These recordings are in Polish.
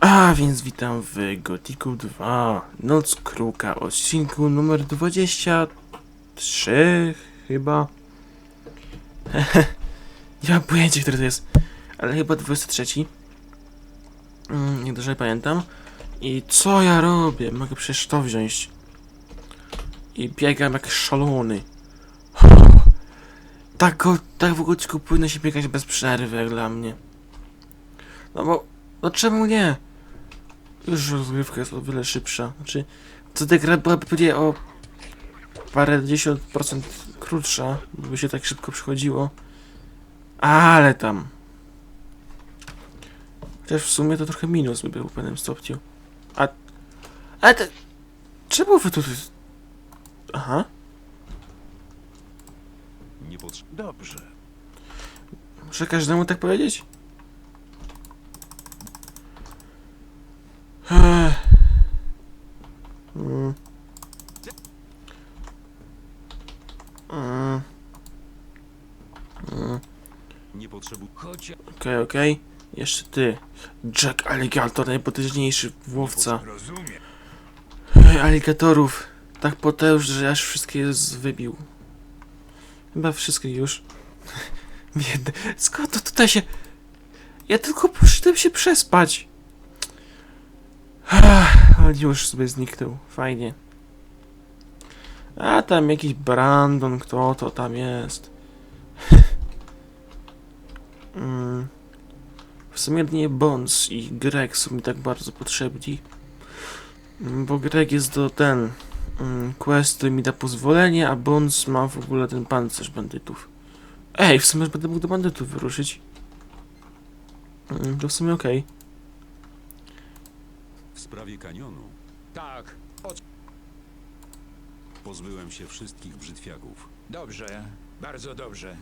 A więc witam w Gotiku 2 Noc Kruka, odcinku numer 23 chyba. Nie mam pojęcia, który to jest, ale chyba 23. Mm, nie dobrze pamiętam. I co ja robię? Mogę przecież to wziąć. I biegam jak szalony. Tak, tak w gotiku powinno się biegać bez przerwy, jak dla mnie. No bo, no czemu nie? Już rozgrywka jest o wiele szybsza. Znaczy, co ta gra byłaby pewnie o parę dziesiąt procent krótsza, by się tak szybko przychodziło. Ale tam. Chociaż w sumie to trochę minus by był w pewnym stopniu. A... Ale te... Czemu wy tu... Aha. Nie. Dobrze. Muszę każdemu tak powiedzieć? Ech. Mm. Mm. Mm. Nie potrzebuj... Okej, okej. Jeszcze ty. Jack Alligator, najpotężniejszy łowca. rozumiem. Ej, Aligatorów. Tak potężny, że aż wszystkie wybił. Chyba wszystkie już. Skąd to tutaj się... Ja tylko poszedłem się przespać. On już sobie zniknął. Fajnie. A tam jakiś Brandon, kto to tam jest. W sumie nie Bones i Greg są mi tak bardzo potrzebni. Bo Greg jest do ten mm, quest, który mi da pozwolenie, a Bones ma w ogóle ten pancerz bandytów. Ej, w sumie będę mógł do bandytów wyruszyć. Mm, To w sumie okej. W sprawie kanionu Tak, pozbyłem się wszystkich brzytwiaków. dobrze, bardzo dobrze.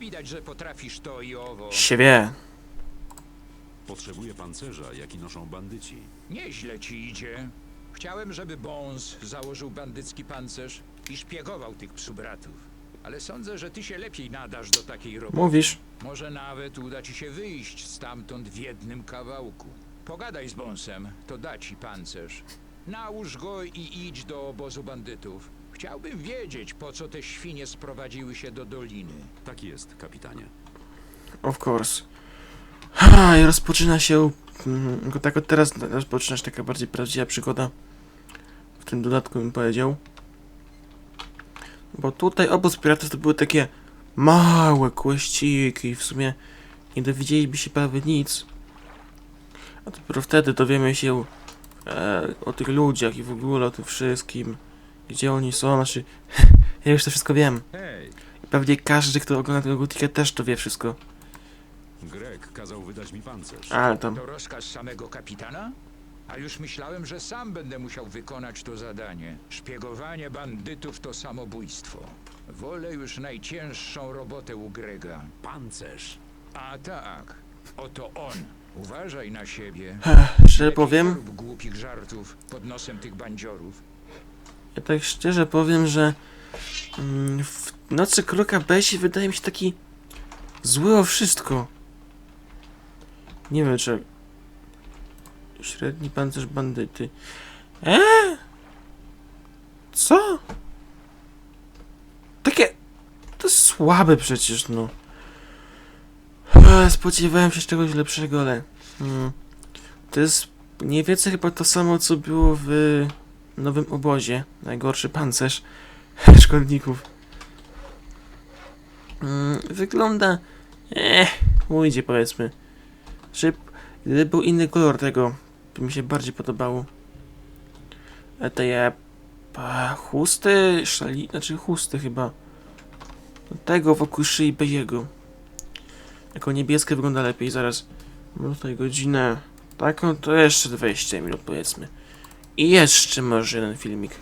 Widać, że potrafisz to i owo. Się wie. Potrzebuję pancerza, jaki noszą bandyci. Nieźle ci idzie. Chciałem, żeby Bones założył bandycki pancerz i szpiegował tych psubratów. Ale sądzę, że ty się lepiej nadasz do takiej roboty. Mówisz. Może nawet uda ci się wyjść stamtąd w jednym kawałku. Pogadaj z Bonsem, to da ci pancerz. Nałóż go i idź do obozu bandytów. Chciałbym wiedzieć, po co te świnie sprowadziły się do doliny. Tak jest, kapitanie. Of course. Ha, i rozpoczyna się. Mm, tak od teraz rozpoczyna się taka bardziej prawdziwa przygoda. W tym dodatku bym powiedział. Bo tutaj obóz piratów to były takie małe kłeściki i w sumie nie dowiedzieliby się prawie nic. A dopiero wtedy dowiemy się e, o tych ludziach i w ogóle o tym wszystkim. Gdzie oni są, znaczy ja już to wszystko wiem. I pewnie każdy, kto ogląda tego Gotika też to wie wszystko. Greg kazał wydać mi pancerz. Ale tam. To rozkaz samego kapitana? A już myślałem, że sam będę musiał wykonać to zadanie. Szpiegowanie bandytów to samobójstwo. Wolę już najcięższą robotę u Grega. Pancerz! A tak, oto on. Uważaj na siebie. Szczerze Lepiej powiem, rób głupich żartów pod nosem tych bandziorów. ja tak szczerze powiem, że mm, w Nocy Kruka Besi wydaje mi się taki zły o wszystko. Nie wiem, czy średni pancerz bandyty. Eee? Co? Takie to słabe przecież, no. Eee, Spodziewałem się czegoś lepszego, ale mm, to jest mniej więcej chyba to samo, co było w nowym obozie. Najgorszy pancerz szkodników. Mm, wygląda. Eh, ujdzie powiedzmy. Że gdyby był inny kolor tego, by mi się bardziej podobało. A te pa, chusty, szali, znaczy chusty chyba. Tego wokół szyi Bejiego. Jako niebieskie wygląda lepiej, zaraz. Mam tutaj godzinę. Taką to jeszcze 20 minut powiedzmy. I jeszcze może jeden filmik.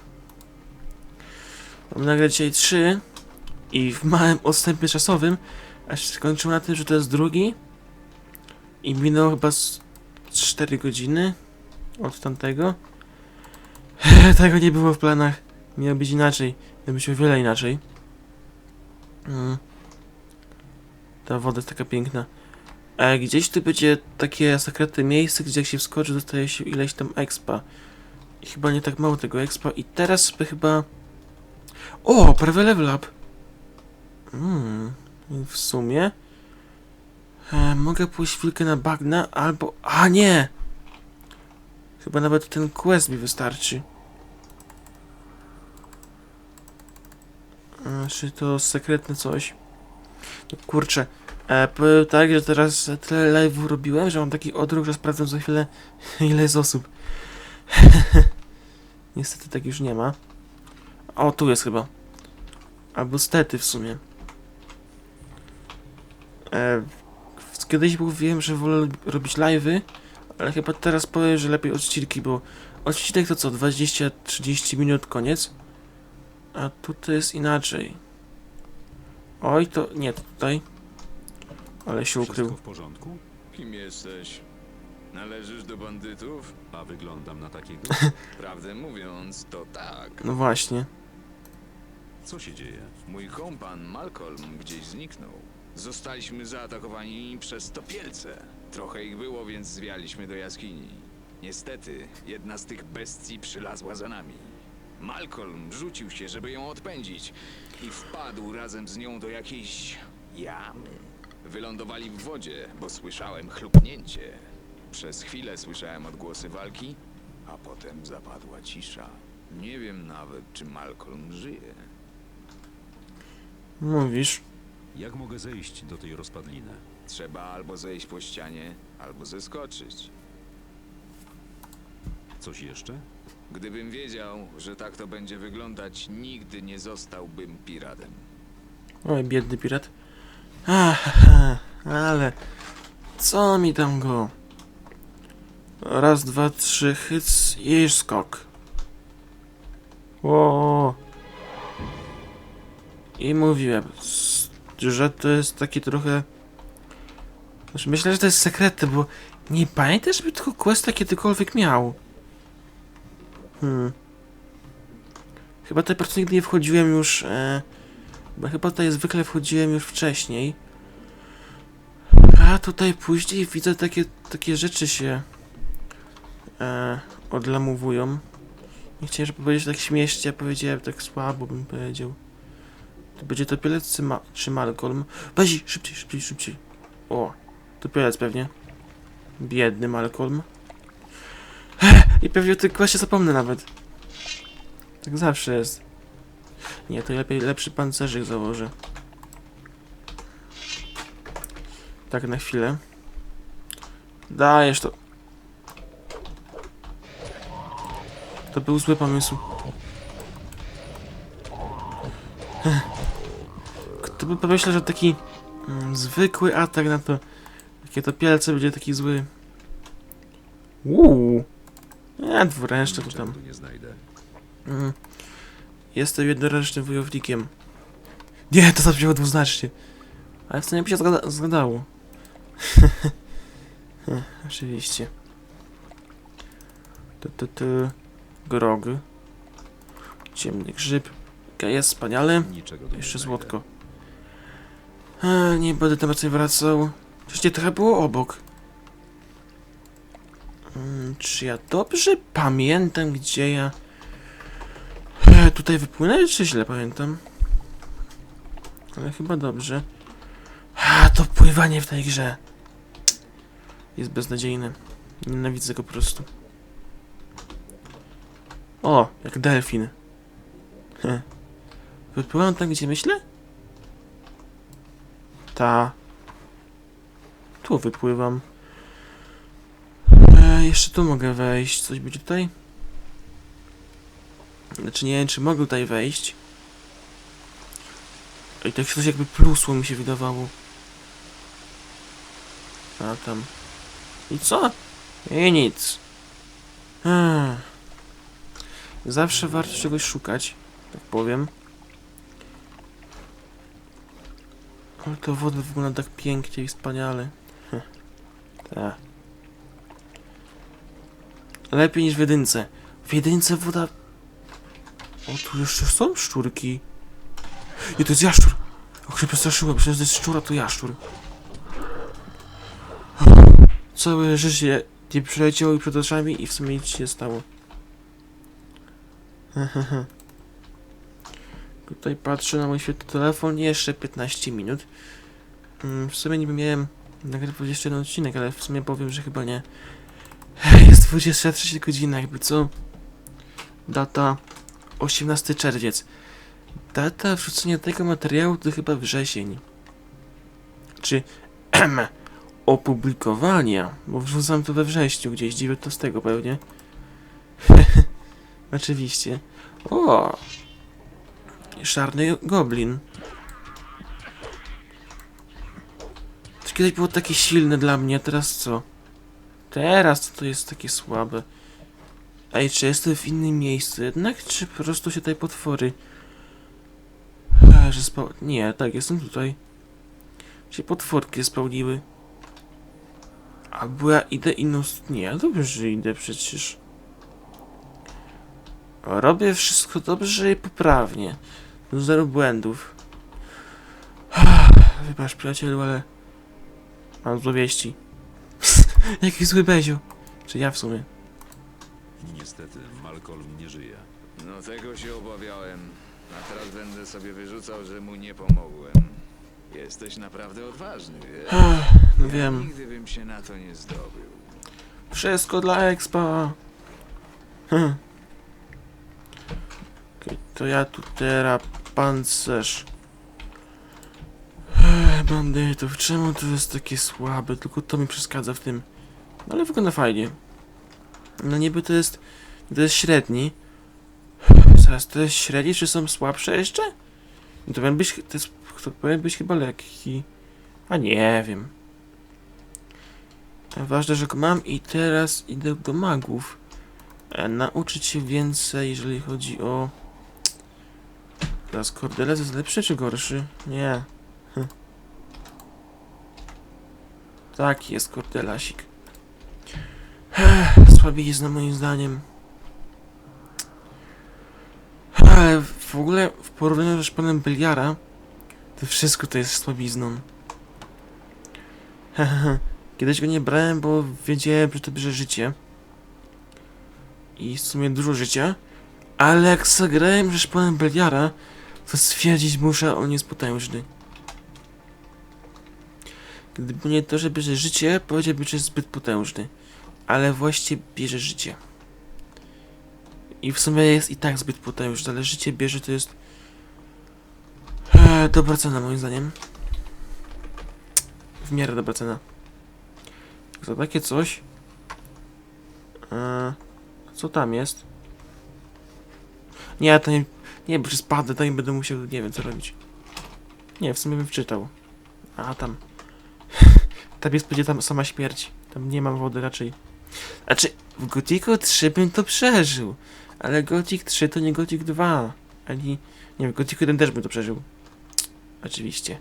Mam nagrać dzisiaj trzy i w małym odstępie czasowym, aż skończył na tym, że to jest drugi i minęło chyba z 4 godziny od tamtego. Tego nie było w planach. Miało być inaczej. Miało być o wiele inaczej. Mm. Ta woda jest taka piękna. E, gdzieś tu będzie takie sekretne miejsce, gdzie jak się wskoczy, dostaje się ileś tam expa. I chyba nie tak mało tego expa. I teraz sobie chyba... O, prawie level up. Hmm, w sumie... E, mogę pójść chwilkę na bagna, albo... A, nie! Chyba nawet ten quest mi wystarczy. E, czy to sekretne coś? No kurczę. E, powiem tak, że teraz tyle live'ów robiłem, że mam taki odruch, że sprawdzam za chwilę ile jest osób. Niestety tak już nie ma. O, tu jest chyba. Albo stety w sumie. E, kiedyś mówiłem, że wolę robić live'y, ale chyba teraz powiem, że lepiej odcinki, bo odcinek to co, 20-30 minut, koniec? A tutaj jest inaczej. Oj, to nie tutaj. Ale się ukrył. Wszystko w porządku? Kim jesteś? Należysz do bandytów? A wyglądam na takiego? Prawdę mówiąc, to tak. No właśnie. Co się dzieje? Mój kompan Malcolm gdzieś zniknął. Zostaliśmy zaatakowani przez topielce. Trochę ich było, więc zwialiśmy do jaskini. Niestety, jedna z tych bestii przylazła za nami. Malcolm rzucił się, żeby ją odpędzić i wpadł razem z nią do jakiejś jamy. Wylądowali w wodzie, bo słyszałem chlupnięcie. Przez chwilę słyszałem odgłosy walki, a potem zapadła cisza. Nie wiem nawet, czy Malcolm żyje. Mówisz. Jak mogę zejść do tej rozpadliny? Trzeba albo zejść po ścianie, albo zeskoczyć. Coś jeszcze? Gdybym wiedział, że tak to będzie wyglądać, nigdy nie zostałbym piratem. Oj, biedny pirat. Aha, ale... Co mi tam go? Raz, dwa, trzy, hyc i skok. O. I mówiłem, że to jest taki trochę... Znaczy, myślę, że to jest sekretne, bo nie pamiętam, żeby tylko questa kiedykolwiek miał. Hmm. Chyba tutaj prostu nigdy nie wchodziłem już... E... Bo chyba tutaj zwykle wchodziłem już wcześniej. A tutaj później widzę takie, takie rzeczy się e, odlamowują. Nie chciałem, żeby powiedzieć tak śmiesznie, powiedziałem tak słabo, bym powiedział. To będzie topielec czy, ma czy Malcolm? Weź, szybciej, szybciej, szybciej. O, topielec pewnie. Biedny Malcolm. I pewnie o tym kwasie zapomnę nawet. Tak zawsze jest. Nie, to lepiej lepszy pancerzyk założę. Tak na chwilę. Dajesz to. To był zły pomysł. By pomyślał, że taki mm, zwykły atak na to takie to pielce będzie taki zły. Uuu. Ja dwuręczny to tam. Mm. Jestem jednorocznym wojownikiem. Nie, to zabrzmiało dwuznacznie. Ale w sumie by się zgada zgadało. Hm, Oczywiście. Tu, tu, tu. Grog. Ciemny grzyb. Jest wspaniale. Niczego tu nie Jeszcze złotko. Nie będę tam raczej wracał. Przecież trochę było obok. Mm, czy ja dobrze pamiętam, gdzie ja... E, tutaj wypłynąłem, czy źle pamiętam? Ale chyba dobrze. A, to pływanie w tej grze. Jest beznadziejne. Nienawidzę go po prostu. O, jak delfin. Wypływam tam, gdzie myślę? Ta. Tu wypływam. E, jeszcze tu mogę wejść. Coś będzie tutaj? Znaczy nie wiem, czy mogę tutaj wejść. I tak coś jakby plusło mi się wydawało. A tam. I co? I nic. Ech. Zawsze warto czegoś szukać, tak powiem. Ale to woda wygląda tak pięknie i wspaniale. Heh. Tak. Lepiej niż w jedynce. W jedynce woda... O, tu jeszcze są szczurki. I to jest jaszczur. Och, się przestraszyłem. Myślałem, że to jest szczura, to jaszczur. całe życie nie przeleciało mi przed oczami i w sumie nic się nie stało. Tutaj patrzę na mój świetny telefon, jeszcze 15 minut. Mm, W sumie niby miałem nagrywać jeszcze jeden odcinek, ale w sumie powiem, że chyba nie. Jest 23 godzina, jakby co? Data 18 czerwiec. Data wrzucenia tego materiału to chyba wrzesień. Czy opublikowania, bo wrzucam to we wrześniu, gdzieś 19 pewnie. Oczywiście. O! Czarny goblin. To kiedyś było takie silne dla mnie, teraz co? Teraz to jest takie słabe. Ej, czy jestem w innym miejscu jednak, czy po prostu się tutaj potwory... E, że spa... Nie, tak, jestem tutaj. Się potworki spełniły. Albo ja idę inną... s- Nie, dobrze, idę przecież. Robię wszystko dobrze i poprawnie. Zero błędów. Wybacz przyjacielu, ale... Mam złe wieści. Jaki zły Bezio. Czy ja w sumie. Niestety, Malcolm nie żyje. No tego się obawiałem. A teraz będę sobie wyrzucał, że mu nie pomogłem. Jesteś naprawdę odważny, wiesz? No Ja wiem. Nigdy bym się na to nie zdobył. Wszystko dla expa. Hm. Okej, to ja tu teraz pancerz. Ech, Bandytów, czemu to jest takie słabe? Tylko to mi przeszkadza w tym. No ale wygląda fajnie. No niby to jest... To jest średni. Zaraz, to jest średni, czy są słabsze jeszcze? No to powinien być... To, jest, to powinien być chyba lekki. A nie wiem. Ważne, że go mam i teraz idę do magów. E, nauczyć się więcej, jeżeli chodzi o... Teraz kordelec jest lepszy czy gorszy? Nie. Hm. Taki jest kordelasik. Ech, Słabizna moim zdaniem. Ale w ogóle w porównaniu ze szpanem Beliara to wszystko to jest słabizną. Kiedyś go nie brałem, bo wiedziałem, że to bierze życie. I w sumie dużo życia. Ale jak zagrałem że szponem Beliara, to stwierdzić muszę, on jest potężny. Gdyby nie to, że bierze życie, powiedziałbym, że jest zbyt potężny. Ale właściwie bierze życie. I w sumie jest i tak zbyt potężny, ale życie bierze to jest... Eee, dobra cena moim zdaniem. W miarę dobra cena. Za takie coś. Eee, co tam jest? Nie, to nie. Nie, bo spadnę, to nie będę musiał. Nie wiem co robić. Nie, w sumie bym wczytał. A tam. tam jest będzie tam sama śmierć. Tam nie mam wody raczej. Znaczy, w Gothicu 3 bym to przeżył. Ale Gothic 3 to nie Gothic 2. Ani. Nie wiem, Gothic 1 też bym to przeżył. Oczywiście.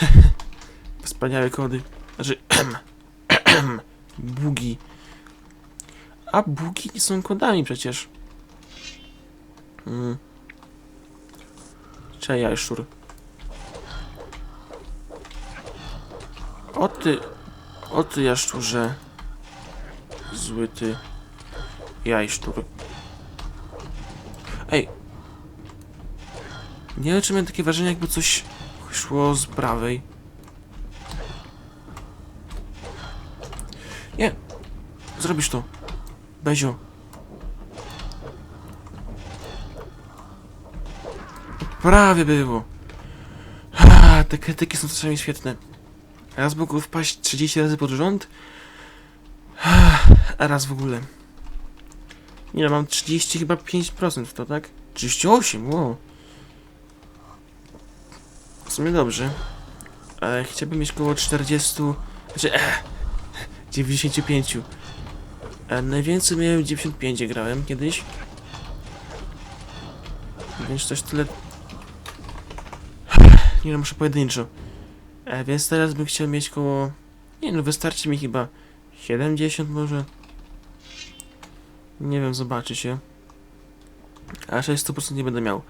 Wspaniałe kody. Znaczy. bugi. A bugi nie są kodami przecież. Hmm. Cześć, jaszczur. O ty... O ty, jaszczurze. Zły ty. Jajszczur. Ej. Nie wiem, czy miałem takie wrażenie, jakby coś szło z prawej. Nie. Zrobisz to. Bezio. Prawie było. Te krytyki są czasami świetne. Raz mógł wpaść 30 razy pod rząd, a raz w ogóle. Nie mam 30 chyba 5% w to, tak? 38, wow. W sumie dobrze. Ale chciałbym mieć około 40... Znaczy, eh, 95. E, najwięcej miałem 95, gdzie grałem kiedyś. Więc też tyle. Nie muszę pojedynczo. E, więc teraz bym chciał mieć koło. Nie no, wystarczy mi chyba 70 może. Nie wiem, zobaczy się. A 600% nie będę miał.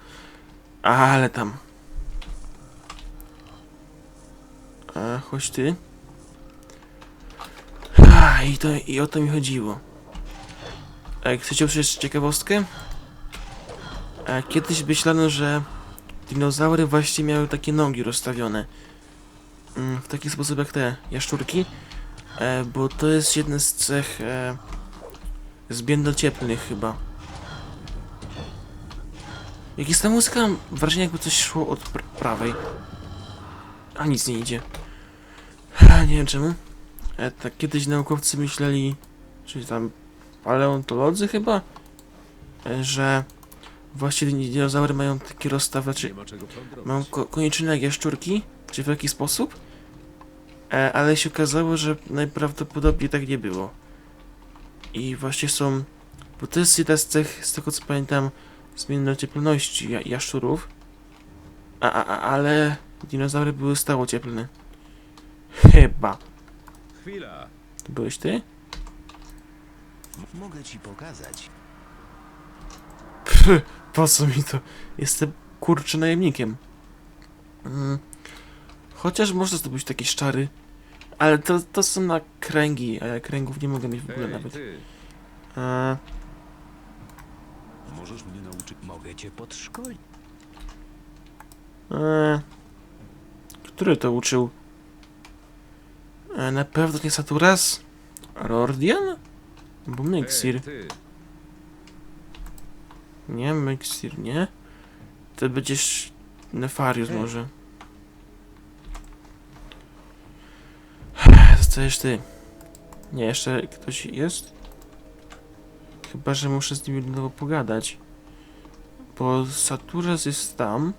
Ale tam. A, chodź ty. i, to, I o to mi chodziło. E, chcecie usłyszeć ciekawostkę? E, kiedyś myślano, że dinozaury właśnie miały takie nogi rozstawione. Mm, w taki sposób jak te jaszczurki. E, bo to jest jedna z cech e, chyba. Jak jest ta muzyka, mam wrażenie jakby coś szło od pr prawej. A nic nie idzie. Nie wiem czemu. E, tak kiedyś naukowcy myśleli, czyli tam paleontolodzy chyba, e, że właśnie dinozaury mają takie rozstawy, Nie czy ma czego plądrować. mają ko kończyny jak jaszczurki, czy w jaki sposób, e, ale się okazało, że najprawdopodobniej tak nie było. I właśnie są, bo to jest jedna z cech, z tego co pamiętam, zmiennocieplności ja jaszczurów, a, a, a, ale dinozaury były stałocieplne. Chyba. Chwila! To byłeś ty? Mogę ci pokazać. Pff, po co mi to? Jestem kurczę najemnikiem. Mm. Chociaż można zdobyć takie szczary. Ale to, to są na kręgi, a ja kręgów nie mogę mieć w ogóle Hej, nawet. ty! E, Możesz mnie nauczyć? Mogę cię podszkolić. e, który to uczył? E, na pewno nie Saturas? Rordian? Bo Mixir. Hej, ty! Nie, Mixir, nie? To będziesz Nefarius może. Zostajesz ty. Nie, jeszcze ktoś jest? Chyba, że muszę z nim jednego pogadać. Bo Saturas jest tam.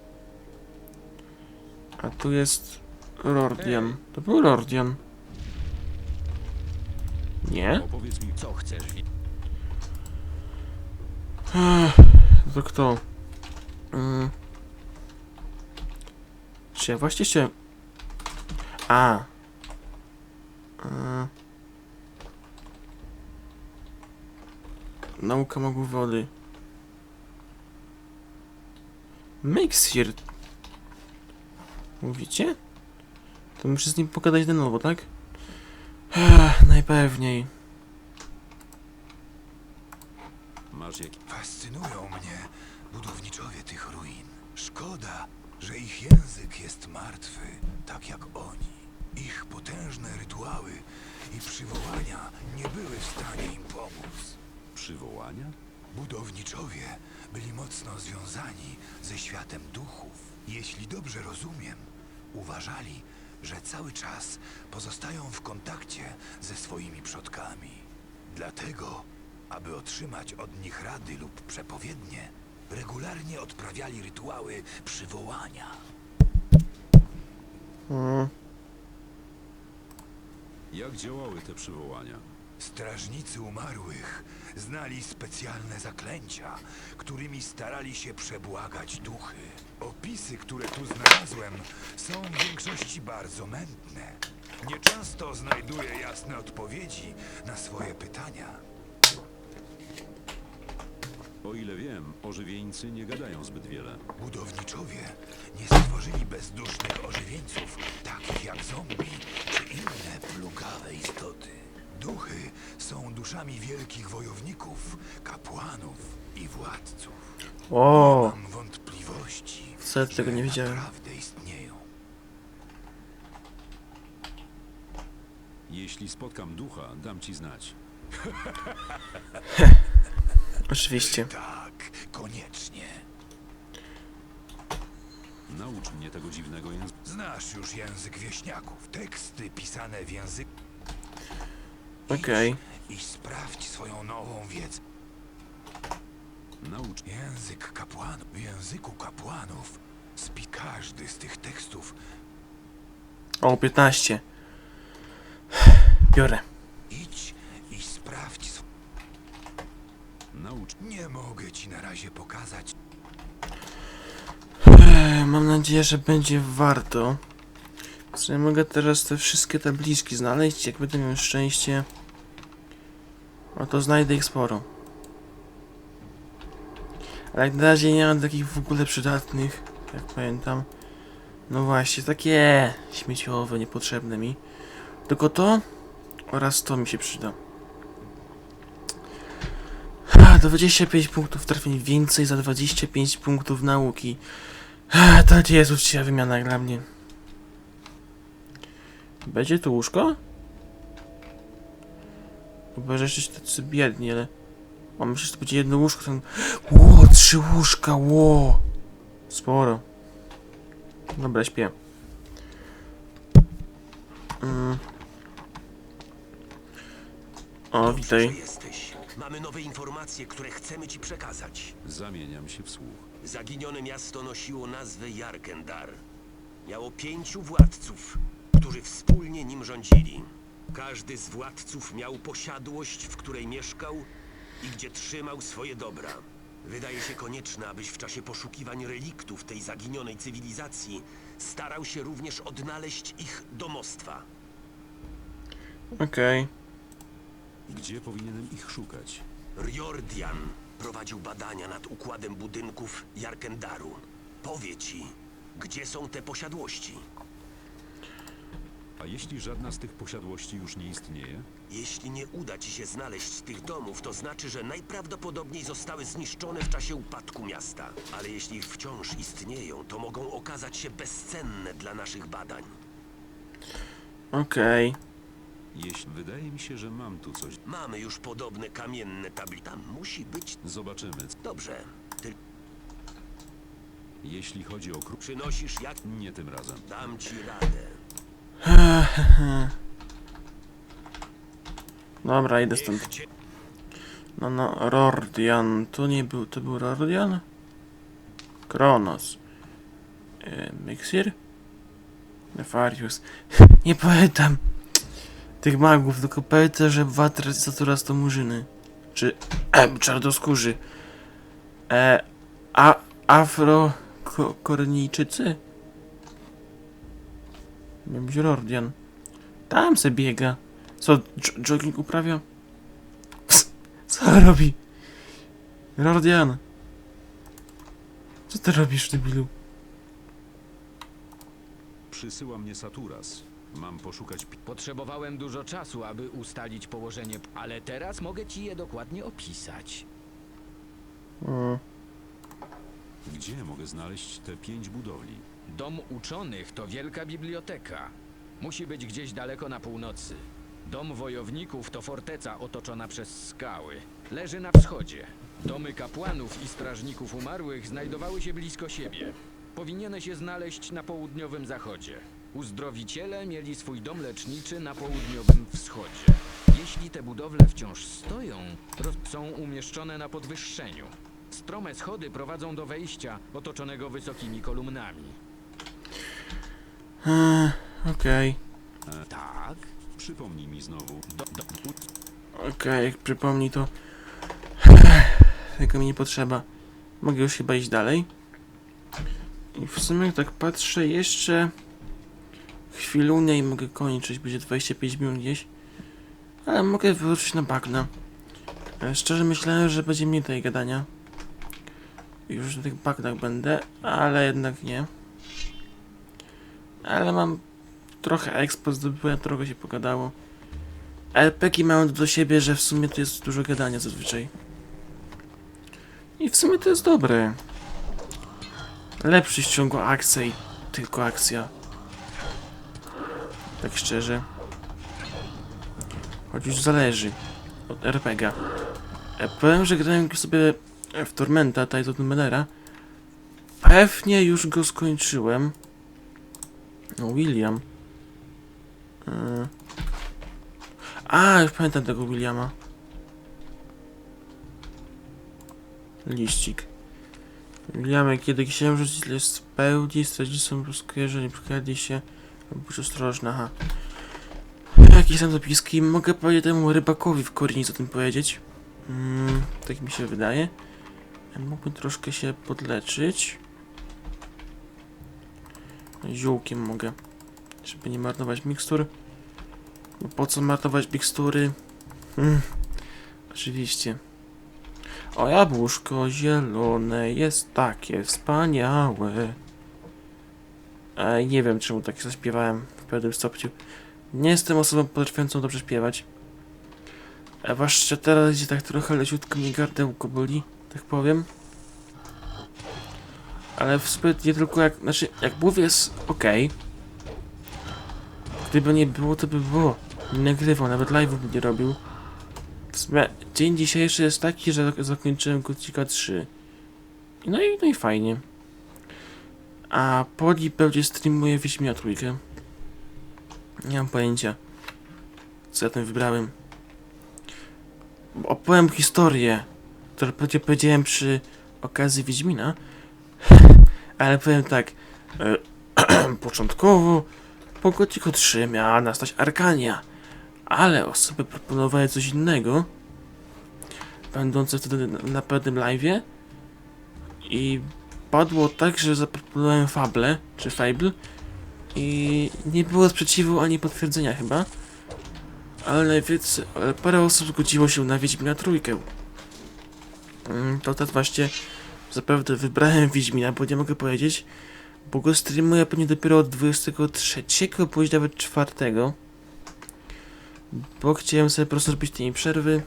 A tu jest Rordian. To był Rordian. Nie? Opowiedz mi, Co chcesz? Ech, To kto? Mm. Czy ja właśnie się... A. E. Nauka mogły wody. Mixir. Mówicie? To muszę z nim pogadać na nowo, tak? Ech, najpewniej. Masz. Fascynują mnie budowniczowie tych ruin. Szkoda, że ich język jest martwy, tak jak oni. Ich potężne rytuały i przywołania nie były w stanie im pomóc. przywołania? Budowniczowie byli mocno związani ze światem duchów. Jeśli dobrze rozumiem, uważali, że cały czas pozostają w kontakcie ze swoimi przodkami. Dlatego, aby otrzymać od nich rady lub przepowiednie, regularnie odprawiali rytuały przywołania. Mm. Jak działały te przywołania? Strażnicy umarłych znali specjalne zaklęcia, którymi starali się przebłagać duchy. Opisy, które tu znalazłem, są w większości bardzo mętne. Nieczęsto znajduję jasne odpowiedzi na swoje pytania. O ile wiem, ożywieńcy nie gadają zbyt wiele. Budowniczowie nie stworzyli bezdusznych ożywieńców, takich jak zombie czy inne plugawe istoty. Duchy są duszami wielkich wojowników, kapłanów i władców. O, Mam wątpliwości, wcale tego że nie wiedziałem. naprawdę istnieją. Jeśli spotkam ducha, dam ci znać. Oczywiście. Tak, koniecznie. Naucz mnie tego dziwnego języka. Znasz już język wieśniaków, teksty pisane w języku. Okej. I sprawdź swoją nową wiedzę. Naucz... Język kapłanów. W języku kapłanów spi każdy z tych tekstów. O, 15. Biorę. Idź Naucz... Nie mogę ci na razie pokazać. Mam nadzieję, że będzie warto. Co ja mogę teraz te wszystkie tabliczki znaleźć, jak będę miał szczęście. No to znajdę ich sporo. Ale jak na razie nie mam takich w ogóle przydatnych, jak pamiętam. No właśnie, takie śmieciowe, niepotrzebne mi. Tylko to, Oraz to mi się przyda. 25 punktów trafień więcej za 25 punktów nauki. To jest uczciwa wymiana dla mnie. Będzie tu łóżko? Chyba, że jeszcze tacy biedni, ale... Mam myślę, że to będzie jedno łóżko. Ten... Ło, trzy łóżka, ło! Sporo. Dobra, śpię. Mm. O, witaj. Jesteś. Mamy nowe informacje, które chcemy ci przekazać. Zamieniam się w słuch. Zaginione miasto nosiło nazwę Jarkendar. Miało pięciu władców, którzy wspólnie nim rządzili. Każdy z władców miał posiadłość, w której mieszkał i gdzie trzymał swoje dobra. Wydaje się konieczne, abyś w czasie poszukiwań reliktów tej zaginionej cywilizacji starał się również odnaleźć ich domostwa. Okej. Gdzie powinienem ich szukać? Riordian prowadził badania nad układem budynków Jarkendaru. Powie ci, gdzie są te posiadłości. A jeśli żadna z tych posiadłości już nie istnieje? Jeśli nie uda ci się znaleźć tych domów, to znaczy, że najprawdopodobniej zostały zniszczone w czasie upadku miasta. Ale jeśli wciąż istnieją, to mogą okazać się bezcenne dla naszych badań. Okej. Jeśli wydaje mi się, że mam tu coś. Mamy już podobne kamienne tabli. Tam musi być... Zobaczymy. Dobrze. Ty Jeśli chodzi o kruk, przynosisz jak... nie tym razem. Dam ci radę. Dobra, idę stąd. Niech cię... No, no, Rordian. Tu nie był, to był Rordian? Kronos. E, Mixir? Nefarius. nie pamiętam tych magów, tylko pamiętam, że Watras to coraz to murzyny. Czy em, czarnoskórzy. E, a, afro... Ko, kornijczycy? Być Rordian. Tam se biega. Co, jogging uprawia? Co robi? Rordian. Co ty robisz, debilu? Przysyła mnie Saturas. Mam poszukać. pi- Potrzebowałem dużo czasu, aby ustalić położenie, ale teraz mogę ci je dokładnie opisać. Mm. Gdzie mogę znaleźć te pięć budowli? Dom uczonych to wielka biblioteka. Musi być gdzieś daleko na północy. Dom wojowników to forteca otoczona przez skały. Leży na wschodzie. Domy kapłanów i strażników umarłych znajdowały się blisko siebie. Powinieneś je znaleźć na południowym zachodzie. Uzdrowiciele mieli swój dom leczniczy na południowym wschodzie. Jeśli te budowle wciąż stoją, są umieszczone na podwyższeniu. Strome schody prowadzą do wejścia otoczonego wysokimi kolumnami. Eee, Okej. Tak? Przypomnij mi znowu. Do, do, Okej, jak przypomnij to... Tego mi nie potrzeba. Mogę już chyba iść dalej. I w sumie jak tak patrzę jeszcze... Chwilunę i mogę kończyć, będzie 25 minut gdzieś. Ale mogę wrócić na bagna. E, Szczerze myślałem, że będzie mniej tej gadania. Już na tych bagnach będę, ale jednak nie. Ale mam trochę expo zdobyłem, trochę się pogadało. RPG mają do siebie, że w sumie to jest dużo gadania zazwyczaj. I w sumie to jest dobre. Lepszy ściągu akcja i tylko akcja. Tak szczerze. Choć już zależy od RPGa. E, powiem, że grałem sobie w Tormenta, Title Numenera. Pewnie już go skończyłem. No, William. Yy. A, już pamiętam tego Williama. Liścik. Williamy, kiedy księżyc jest spełni, straci są rozkojarzeni, przykładnie się. Bądź ostrożna, aha. Jakie są zapiski? Mogę powiedzieć temu rybakowi w Kornic o tym powiedzieć. Mm, tak mi się wydaje. Mógłbym troszkę się podleczyć. Ziółkiem mogę. Żeby nie marnować mikstur. Bo po co marnować mikstury? Hmm. Oczywiście. O jabłuszko zielone jest takie wspaniałe. Nie wiem czemu tak zaśpiewałem w pewnym stopniu. Nie jestem osobą potrafiącą dobrze śpiewać. A zwłaszcza teraz, gdzie tak trochę leciutko mnie gardełko boli, tak powiem. Ale w nie tylko jak, znaczy, jak mówię jest ok. Gdyby nie było, to by było. Nie nagrywał, nawet live'ów by nie robił. W sumie dzień dzisiejszy jest taki, że zak- zakończyłem Gothica 3. No i, no i fajnie. A Poli będzie streamuje Wiedźmia trójkę. Nie mam pojęcia, co ja tam wybrałem. Opowiem historię, którą pewnie powiedziałem przy okazji Wiedźmina. Ale powiem tak. E, początkowo po Gothicu 3 miała nastać Arkania, ale osoby proponowały coś innego, będące wtedy na- na pewnym live'ie i padło tak, że zaproponowałem Fable, czy Fable i nie było sprzeciwu ani potwierdzenia chyba, ale więc ale parę osób zgodziło się na Wiedźmina trójkę. Mm, To teraz właśnie zapewne wybrałem Wiedźmina, bo nie mogę powiedzieć, bo go streamuję pewnie dopiero od 23, bądź nawet 4. Bo chciałem sobie po prostu zrobić tej przerwy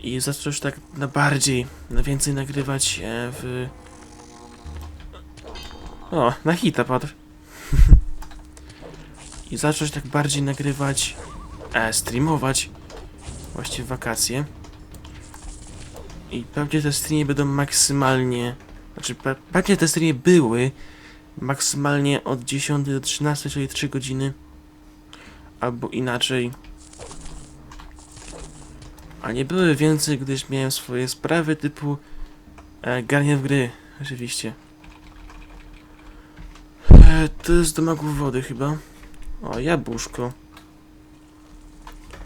i zacząć tak na bardziej, na więcej nagrywać e, w... O, na hita padł. I zacząć tak bardziej nagrywać, e, streamować właśnie w wakacje. I pewnie te streamy będą maksymalnie, znaczy pe pewnie te streamy były maksymalnie od 10 do 13, czyli 3 godziny. Albo inaczej. A nie były więcej, gdyż miałem swoje sprawy typu e, w gry, oczywiście. E, to jest do magów wody chyba. O, jabłuszko.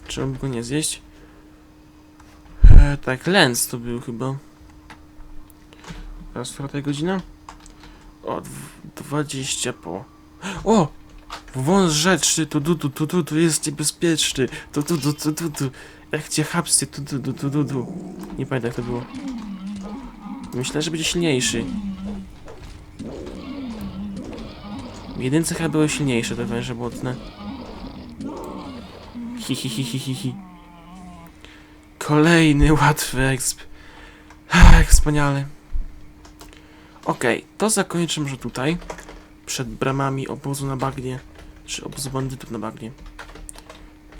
Czemu go nie zjeść? E, tak, lens to był chyba. Teraz która godzina? O, dw- 20 po. O! Wąs rzeczny, tu, tu, tu, tu, tu, tu jest niebezpieczny. Tu, tu, tu, tu, tu, tu. Jak cię chapsy, tu, tu, tu, tu, tu, tu. Nie pamiętam jak to było. Myślę, że będzie silniejszy. W jedynce chyba były silniejsze te węże błotne. Hi, hi, hi, hi, hi, hi. Kolejny łatwy exp. Jak wspaniale. Okej, to zakończę może tutaj. Przed bramami obozu na bagnie. Czy obozu bandytów na bagnie.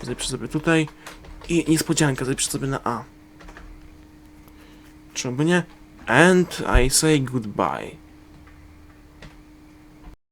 I zapiszę sobie tutaj. I niespodzianka, zapiszę sobie na A. Czemu nie? And I say goodbye.